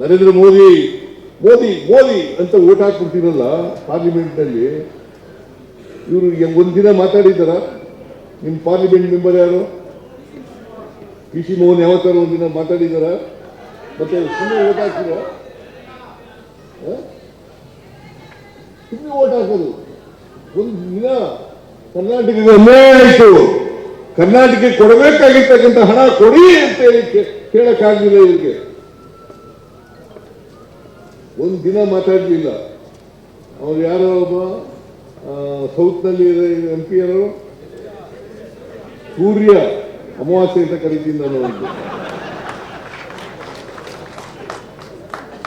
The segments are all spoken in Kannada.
ನರೇಂದ್ರ ಮೋದಿ ಮೋದಿ ಮೋದಿ ಅಂತ ಓಟ್ ಹಾಕ್ಬಿಡ್ತೀನಲ್ಲ ಪಾರ್ಲಿಮೆಂಟ್ನಲ್ಲಿ. ಇವರು ಒಂದಿನ ಮಾತಾಡಿದ್ದಾರ? ನಿಮ್ಮ ಪಾರ್ಲಿಮೆಂಟ್ ಮೆಂಬರ್ ಯಾರು? ಪಿ ಸಿ ಮೋಹನ್ ಯಾವತ್ತಾರ ಒಂದಿನ ಮಾತಾಡಿದಾರ ಮತ್ತೆ ಸುಮ್ಮನೆ ಓಟ್ ಹಾಕ್ತೀರ ಸುಮ್ಮನೆ ಓಟ್ ಹಾಕೋದು. ಒಂದು ದಿನ ಕರ್ನಾಟಕದ ಅನ್ಯಾಯ ಆಯಿತು ಕರ್ನಾಟಕಕ್ಕೆ ಕೊಡಬೇಕಾಗಿರ್ತಕ್ಕಂಥ ಹಣ ಕೊಡಿ ಅಂತ ಹೇಳಿ ಕೇ- ಇವರಿಗೆ ಇವ್ರಿಗೆ. ಒಂದು ದಿನ ಮಾತಾಡಲಿಲ್ಲ. ಅವ್ರು ಯಾರೋ ಒಬ್ಬ ಸೌತ್ನಲ್ಲಿ ಎಂ ಪಿ ಯಾರು ಸೂರ್ಯ ಅಮಾವಾಸ್ಯೆ ಅಂತ ಕರಿತೀನಿ ನಾನು ಒಂದು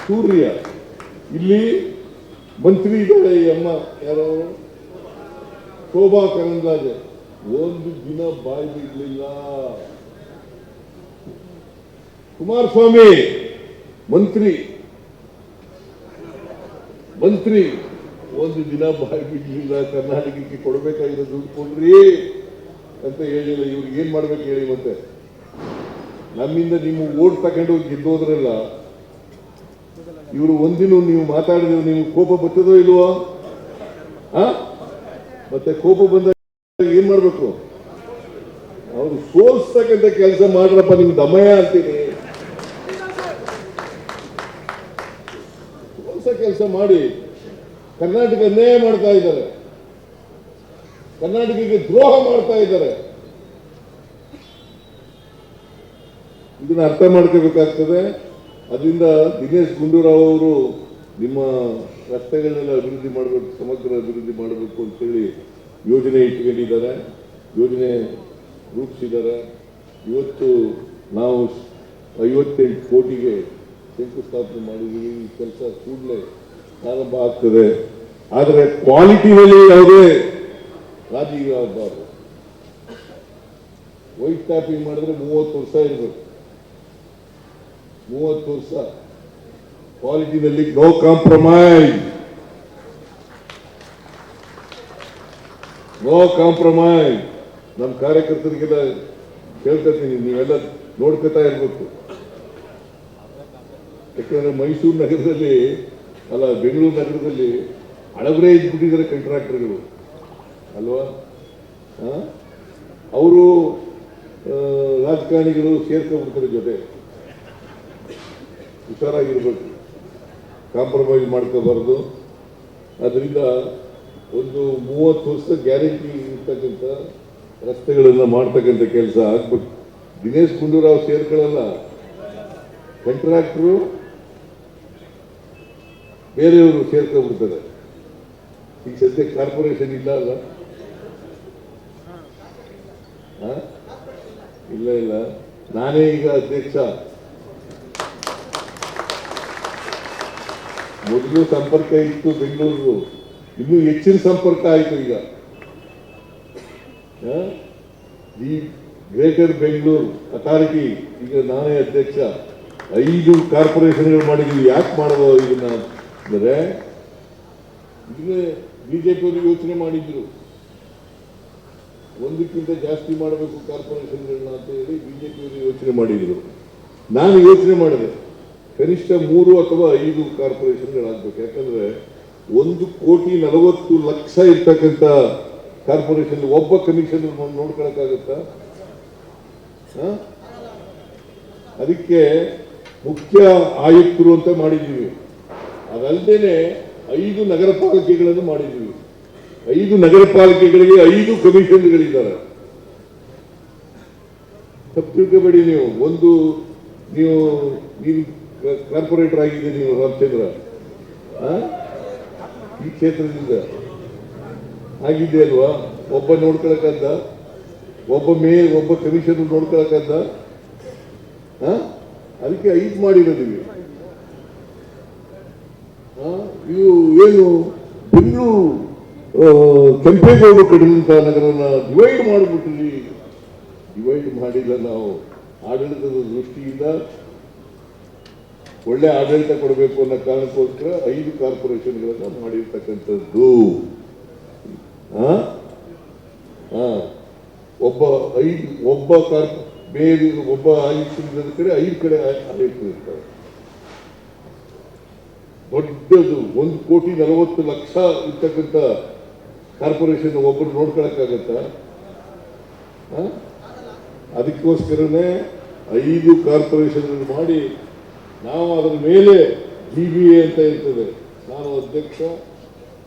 ಸೂರ್ಯ, ಇಲ್ಲಿ ಮಂತ್ರಿ ಇದ್ದಾರೆ ಈ ಅಮ್ಮ, ಯಾರೋ ಶೋಭಾ ಕರಂದ್ಲಾಜೆ, ಒಂದು ದಿನ ಬಾಯಿ ಬಿಡ್ಲಿಲ್ಲ. ಕುಮಾರಸ್ವಾಮಿ, ಮಂತ್ರಿ. ಮಂತ್ರಿ, ಒಂದು ದಿನ ಬಾಯಿ ಬಿಡ್ಲಿಲ್ಲ ಕರ್ನಾಟಕಕ್ಕೆ ಕೊಡಬೇಕಾಗಿರೋ ದುಡ್ಡು ಕೊಡ್ರಿ ಅಂತ ಹೇಳಿಲ್ಲ. ಇವ್ರಿಗೆ ಏನ್ ಮಾಡ್ಬೇಕು ಹೇಳಿ ಮತ್ತೆ? ನಮ್ಮಿಂದ ನೀವು ಓಟ್ ತಗೊಂಡು ಗೆದ್ದೋದ್ರಲ್ಲ, ಇವರು ಒಂದಿನ ನೀವು ಮಾತಾಡಿದ್ರೆ ನಿಮ್ಗೆ ಕೋಪ ಬರ್ತದೋ ಇಲ್ವೋ? ಆ ಮತ್ತೆ ಕೋಪ ಬಂದಾಗ ಏನ್ ಮಾಡ್ಬೇಕು? ಅವ್ರು ಸೋಲ್ಸ್ತಕ್ಕಂಥ ಕೆಲಸ ಮಾಡ್ರಪ್ಪ, ನಿಮ್ಗೆ ದಮಯ ಅಂತೀನಿ. ಮಾಡಿ ಕರ್ನಾಟಕ ಅನ್ಯಾಯ ಮಾಡ್ತಾ ಇದ್ದಾರೆ. ಕರ್ನಾಟಕಕ್ಕೆ ದ್ರೋಹ ಮಾಡ್ತಾ ಇದ್ದಾರೆ. ಇದನ್ನ ಅರ್ಥ ಮಾಡ್ಕೋಬೇಕಾಗ್ತದೆ. ಅದರಿಂದ ದಿನೇಶ್ ಗುಂಡೂರಾವ್ ಅವರು ನಿಮ್ಮ ರಸ್ತೆಗಳನ್ನೆಲ್ಲ ಅಭಿವೃದ್ಧಿ ಮಾಡಬೇಕು, ಸಮಗ್ರ ಅಭಿವೃದ್ಧಿ ಮಾಡಬೇಕು ಅಂತೇಳಿ ಯೋಜನೆ ಇಟ್ಕೊಂಡಿದ್ದಾರೆ. ಯೋಜನೆ ರೂಪಿಸಿದ್ದಾರೆ. ಇವತ್ತು ನಾವು ಐವತ್ತೆಂಟು ಕೋಟಿಗೆ ಶಂಕುಸ್ಥಾಪನೆ ಮಾಡಿದ್ದೀವಿ. ಈ ಕೆಲಸ ಕೂಡಲೇ ಪ್ರಾರಂಭ ಆಗ್ತದೆ. ಆದರೆ ಕ್ವಾಲಿಟಿನಲ್ಲಿ ಯಾವುದೇ ರಾಜಿ ಆಗಬಾರ್ದು. ವೈಟ್ ಟ್ಯಾಪಿಂಗ್ ಮಾಡಿದ್ರೆ ಮೂವತ್ತು ವರ್ಷ ಇರಬೇಕು. ಮೂವತ್ತು ವರ್ಷ. ಕ್ವಾಲಿಟಿನಲ್ಲಿ ನೋ ಕಾಂಪ್ರಮೈಸ್ ನೋ ಕಾಂಪ್ರಮೈಸ್ ನಮ್ಮ ಕಾರ್ಯಕರ್ತರಿಗೆಲ್ಲ ಕೇಳ್ಕೊತೀನಿ ನೀವೆಲ್ಲ ನೋಡ್ಕೊತಾ ಇರಬೇಕು. ಯಾಕಂದ್ರೆ ಮೈಸೂರು ನಗರದಲ್ಲಿ ಅಲ್ಲ, ಬೆಂಗಳೂರು ನಗರದಲ್ಲಿ ಹಳಬರೇ ಇದ್ಬಿಟ್ಟಿದ್ದಾರೆ ಕಂಟ್ರಾಕ್ಟರ್ಗಳು. ಅಲ್ವಾ? ಅವರು ರಾಜಕಾರಣಿಗಳು ಸೇರ್ಕೊಂಡ್ಬಿಡ್ತಾರೆ ಜೊತೆ. ಹುಷಾರಾಗಿರ್ಬೇಕು ಕಾಂಪ್ರಮೈಸ್ ಮಾಡ್ಕೋಬಾರ್ದು. ಅದರಿಂದ ಒಂದು ಮೂವತ್ತು ವರ್ಷ ಗ್ಯಾರಂಟಿ ಇರ್ತಕ್ಕಂಥ ರಸ್ತೆಗಳನ್ನು ಮಾಡ್ತಕ್ಕಂಥ ಕೆಲಸ ಆಗ್ಬಿಟ್ಟು. ದಿನೇಶ್ ಗುಂಡೂರಾವ್ ಸೇರ್ಕೊಳ್ಳಲ್ಲ. ಕಾಂಟ್ರಾಕ್ಟ್ರು ಬೇರೆಯವರು ಸೇರ್ಕೊಂಡ್ಬಿಡ್ತಾರೆ. ಈಗ ಸದ್ಯ ಕಾರ್ಪೊರೇಷನ್ ಇಲ್ಲ ಅಲ್ಲ? ಇಲ್ಲ ಇಲ್ಲ. ನಾನೇ ಈಗ ಅಧ್ಯಕ್ಷ. ಮೊದಲು ಸಂಪರ್ಕ ಇತ್ತು ಬೆಂಗಳೂರು ಇನ್ನೂ ಹೆಚ್ಚಿನ ಸಂಪರ್ಕ ಆಯಿತು ಈಗ. The greater Bengaluru authority. ಈಗ ನಾನೇ ಅಧ್ಯಕ್ಷ. ಐದು ಕಾರ್ಪೊರೇಷನ್ಗಳು ಮಾಡಿದ್ದೀವಿ. ಯಾಕೆ ಮಾಡೋದು ಇದನ್ನ ಅಂದರೆ ಇದನ್ನೇ ಬಿಜೆಪಿಯವರು ಯೋಚನೆ ಮಾಡಿದ್ರು. ಒಂದಕ್ಕಿಂತ ಜಾಸ್ತಿ ಮಾಡಬೇಕು ಕಾರ್ಪೊರೇಷನ್ಗಳನ್ನ ಅಂತ ಹೇಳಿ ಬಿಜೆಪಿಯವರು ಯೋಚನೆ ಮಾಡಿದ್ರು. ನಾನು ಯೋಚನೆ ಮಾಡಿದೆ, ಕನಿಷ್ಠ ಮೂರು ಅಥವಾ ಐದು ಕಾರ್ಪೊರೇಷನ್ಗಳಾಗಬೇಕು. ಯಾಕಂದ್ರೆ ಒಂದು ಕೋಟಿ ನಲವತ್ತು ಲಕ್ಷ ಇರ್ತಕ್ಕಂಥ ಕಾರ್ಪೊರೇಷನ್, ಒಬ್ಬ ಕಮಿಷನ್ ನೋಡ್ಕೊಳಕ್ಕಾಗತ್ತಾ? ಅದಕ್ಕೆ ಮುಖ್ಯ ಆಯುಕ್ತರು ಅಂತ ಮಾಡಿದ್ದೀವಿ ಅದಲ್ಲದೆ ಐದು ನಗರ ಪಾಲಿಕೆಗಳನ್ನು ಮಾಡಿದ್ದೀವಿ ಐದು ನಗರ ಪಾಲಿಕೆಗಳಿಗೆ ಐದು ಕಮಿಷನ್ಗಳಿದ್ದಾರೆ. ತಪ್ಪು ತಿಳ್ಕೋಬೇಡಿ ನೀವು. ಒಂದು ನೀವು ನೀವು ಕಾರ್ಪೊರೇಟರ್ ಆಗಿದೆ ನೀವು, ರಾಮಚಂದ್ರ? ಈ ಕ್ಷೇತ್ರದಿಂದ. ಆಗಿದ್ದೆ ಅಲ್ವಾ? ಒಬ್ಬ ನೋಡ್ಕೊಳಕ್ಕಂತ, ಒಬ್ಬ ಮೇ ಒಬ್ಬ ಕಮಿಷನ್ ನೋಡ್ಕೊಳಕ್ಕಂತ? ಅದಕ್ಕೆ ಐದು ಮಾಡಿರೋದಿವಿ. ಇವು ಏನು ಬೆಂಗಳೂರು ಕೆಂಪೇಗೌಡ ಕಡಿದಂತ ನಗರನ ಡಿವೈಡ್ ಮಾಡಿಬಿಟ್ರಿ ಡಿವೈಡ್ ಮಾಡಿಲ್ಲ ನಾವು. ಆಡಳಿತದ ದೃಷ್ಟಿಯಿಂದ ಒಳ್ಳೆ ಆಡಳಿತ ಕೊಡಬೇಕು ಅನ್ನೋ ಕಾರಣಕ್ಕೋಸ್ಕರ ಐದು ಕಾರ್ಪೊರೇಷನ್ಗಳನ್ನ ಮಾಡಿರ್ತಕ್ಕಂಥದ್ದು. ಒಬ್ಬ ಐದು, ಒಬ್ಬ ಕಾರ್ ಬೇರೆ ಒಬ್ಬ ಆಯುಕ್ತರಿದ್ದ ಕಡೆ ಐದು ಕಡೆ ಆಯ್- ಆಯುಕ್ತರು ಇರ್ತಾರೆ ದೊಡ್ಡದು ಒಂದು ಕೋಟಿ ನಲವತ್ತು ಲಕ್ಷ ಇರ್ತಕ್ಕಂಥ ಕಾರ್ಪೊರೇಷನ್ ಒಬ್ಬರು ನೋಡ್ಕೊಳಕ್ಕಾಗತ್ತ? ಅದಕ್ಕೋಸ್ಕರನೇ ಐದು ಕಾರ್ಪೊರೇಷನ್ ಮಾಡಿ ನಾವು ಅದರ ಮೇಲೆ ಜಿ ಬಿ ಎ ಅಂತ ಇರ್ತದೆ. ನಾನು ಅಧ್ಯಕ್ಷ,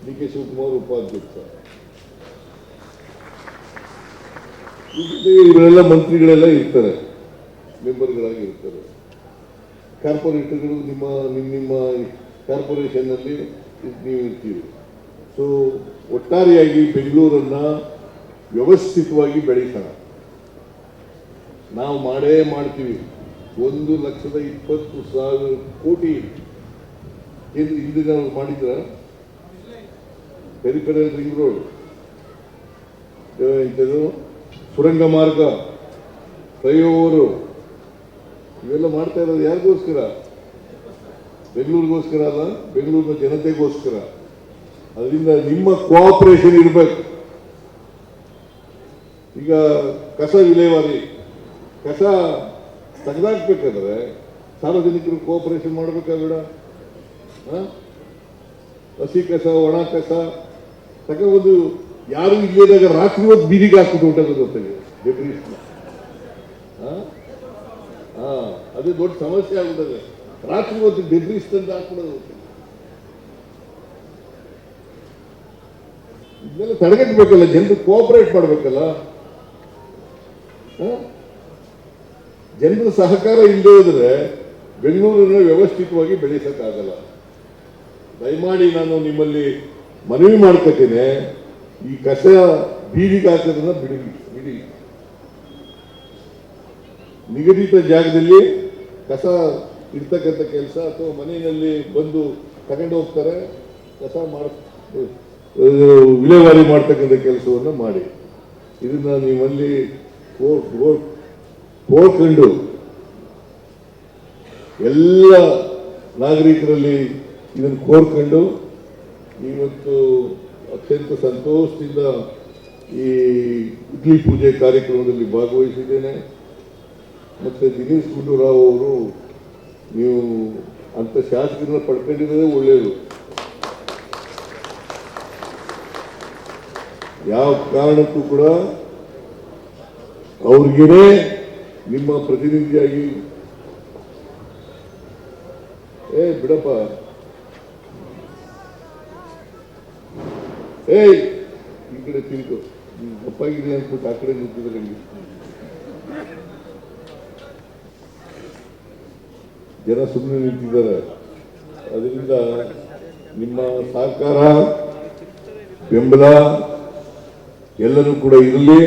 ಡಿ ಕೆ ಶಿವಕುಮಾರ್ ಉಪಾಧ್ಯಕ್ಷ. ಇವರೆಲ್ಲ ಮಂತ್ರಿಗಳೆಲ್ಲ ಇರ್ತಾರೆ ಮೆಂಬರ್ಗಳಾಗಿ ಇರ್ತಾರೆ ಕಾರ್ಪೊರೇಟರ್ಗಳು ನಿಮ್ಮ ನಿಮ್ಮ ಕಾರ್ಪೊರೇಷನ್ನಲ್ಲಿ ನೀವು ಇರ್ತೀವಿ ಸೊ ಒಟ್ಟಾರೆಯಾಗಿ ಬೆಂಗಳೂರನ್ನ ವ್ಯವಸ್ಥಿತವಾಗಿ ಬೆಳೆಸೋಣ. ನಾವು ಮಾಡೇ ಮಾಡ್ತೀವಿ. ಒಂದು ಲಕ್ಷದ ಇಪ್ಪತ್ತು ಸಾವಿರ ಕೋಟಿ ಏನು ಹಿಂದಿನ ಮಾಡಿದ್ರ? ಪೆರಿಫೆರಲ್ ರಿಂಗ್ ರೋಡ್ ಇಂಥದ್ದು ಸುರಂಗ ಮಾರ್ಗ ಫ್ಲೈಓವರು ಇವೆಲ್ಲ ಮಾಡ್ತಾ ಇರೋದು ಯಾರಿಗೋಸ್ಕರ? ಬೆಂಗಳೂರಿಗೋಸ್ಕರ ಅಲ್ಲ, ಬೆಂಗಳೂರಿನ ಜನತೆಗೋಸ್ಕರ. ಅದರಿಂದ ನಿಮ್ಮ ಕೋಆಪರೇಷನ್ ಇರಬೇಕು. ಈಗ ಕಸ ವಿಲೇವಾರಿ, ಕಸ ತೆಗೆದಾಕ್ಬೇಕಾದ್ರೆ ಸಾರ್ವಜನಿಕರು ಕೋಆಪರೇಷನ್ ಮಾಡಬೇಕಾ ಬೇಡ? ಹಸಿ ಕಸ, ಒಣ ಕಸ ತಗೊಂಡು ಯಾರು ಇಲ್ಲದಾಗ ರಾತ್ರಿ ಹೊತ್ತು ಬೀದಿಗೆ ಹಾಕ್ಬಿಟ್ಟು ಊಟದ ಜೊತೆಗೆ ಹಾ, ಅದು ದೊಡ್ಡ ಸಮಸ್ಯೆ ಆಗ್ಬಿಟ್ಟದೆ. ರಾತ್ರಿ ಹೊತ್ತು ಡೆಬ್ರೀಸ್ ಹಾಕ್ಬಿಡೋದು ಇದನ್ನೆಲ್ಲ ತಡೆಗಟ್ಟಬೇಕಲ್ಲ ಜನರು ಕೋಆಪರೇಟ್ ಮಾಡಬೇಕಲ್ಲ. ಜನರ ಸಹಕಾರ ಇಲ್ಲದೆ ಹೋದ್ರೆ ಬೆಂಗಳೂರನ್ನ ವ್ಯವಸ್ಥಿತವಾಗಿ ಬೆಳೆಸಕ್ಕಾಗಲ್ಲ. ದಯಮಾಡಿ ನಾನು ನಿಮ್ಮಲ್ಲಿ ಮನವಿ ಮಾಡ್ಕೊತೇನೆ, ಈ ಕಸ ಬೀದಿಗೆ ಹಾಕೋದನ್ನ ಬಿಡಿ ಬಿಡಿ ನಿಗದಿತ ಜಾಗದಲ್ಲಿ ಕಸ ಇರ್ತಕ್ಕಂಥ ಕೆಲಸ ಅಥವಾ ಮನೆಯಲ್ಲಿ ಬಂದು ತಗೊಂಡು ಹೋಗ್ತಾರೆ, ಕಸ ಮಾಡ ವಿಲೇವಾರಿ ಮಾಡ್ತಕ್ಕಂಥ ಕೆಲಸವನ್ನು ಮಾಡಿ. ಇದನ್ನ ನಿಮ್ಮಲ್ಲಿ ಕೋರ್ಕೊಂಡು ಎಲ್ಲ ನಾಗರಿಕರಲ್ಲಿ ಇದನ್ನು ಕೋರ್ಕೊಂಡು ಇವತ್ತು ಅತ್ಯಂತ ಸಂತೋಷದಿಂದ ಈ ಇಡ್ಲಿ ಪೂಜೆ ಕಾರ್ಯಕ್ರಮದಲ್ಲಿ ಭಾಗವಹಿಸಿದ್ದೇನೆ. ಮತ್ತು ದಿನೇಶ್ ಗುಂಡೂರಾವ್ ಅವರು ನೀವು ಅಂತ ಶಾಸಕರನ್ನ ಪಡ್ಕೊಂಡಿರೋದೇ ಒಳ್ಳೆಯದು ಯಾವ ಕಾರಣಕ್ಕೂ ಕೂಡ ಅವ್ರಿಗೇನೆ ನಿಮ್ಮ ಪ್ರತಿನಿಧಿಯಾಗಿ ಏ, ಬಿಡಪ್ಪ. ಏಯ್ ಈ ಕಡೆ ತಿಳ್ಕೊ ತಪ್ಪಾಗಿದೆ ಅನ್ಬಿಟ್ಟು ಆ ಕಡೆ ನಿಂತಿದ್ರೆ ಜನ ಸುಮ್ಮನೆ ನಿಂತಿದ್ದಾರೆ. ಅದರಿಂದ ನಿಮ್ಮ ಸಹಕಾರ, ಬೆಂಬಲ ಎಲ್ಲರೂ ಕೂಡ ಇರಲಿ.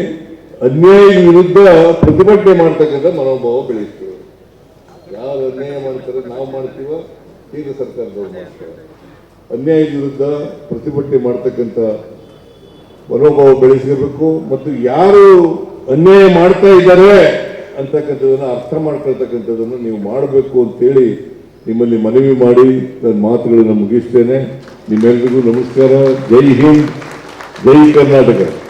ಅನ್ಯಾಯ ವಿರುದ್ಧ ಪ್ರತಿಭಟನೆ ಮಾಡ್ತಕ್ಕಂಥ ಮನೋಭಾವ ಬೆಳೆಯುತ್ತೇವೆ ಯಾರು ಅನ್ಯಾಯ ಮಾಡ್ತಾರೆ ನಾವು ಮಾಡ್ತೀವ, ಕೇಂದ್ರ ಸರ್ಕಾರದವ್ರು ಮಾಡ್ತೇವೆ ಅನ್ಯಾಯ ವಿರುದ್ಧ ಪ್ರತಿಭಟನೆ ಮಾಡ್ತಕ್ಕಂಥ ಮನೋಭಾವ ಬೆಳೆಸಿರಬೇಕು. ಮತ್ತು ಯಾರು ಅನ್ಯಾಯ ಮಾಡ್ತಾ ಇದ್ದಾರೆ ಅಂತಕ್ಕಂಥದನ್ನ ಅರ್ಥ ಮಾಡ್ಕೊಳ್ತಕ್ಕಂಥದ್ದನ್ನು ನೀವು ಮಾಡಬೇಕು ಅಂತೇಳಿ ನಿಮ್ಮಲ್ಲಿ ಮನವಿ ಮಾಡಿ ನನ್ನ ಮಾತುಗಳನ್ನು ಮುಗಿಸ್ತೇನೆ. ನಿಮ್ಮೆಲ್ರಿಗೂ ನಮಸ್ಕಾರ. ಜೈ ಹಿಂದ್. ಜೈ ಕರ್ನಾಟಕ.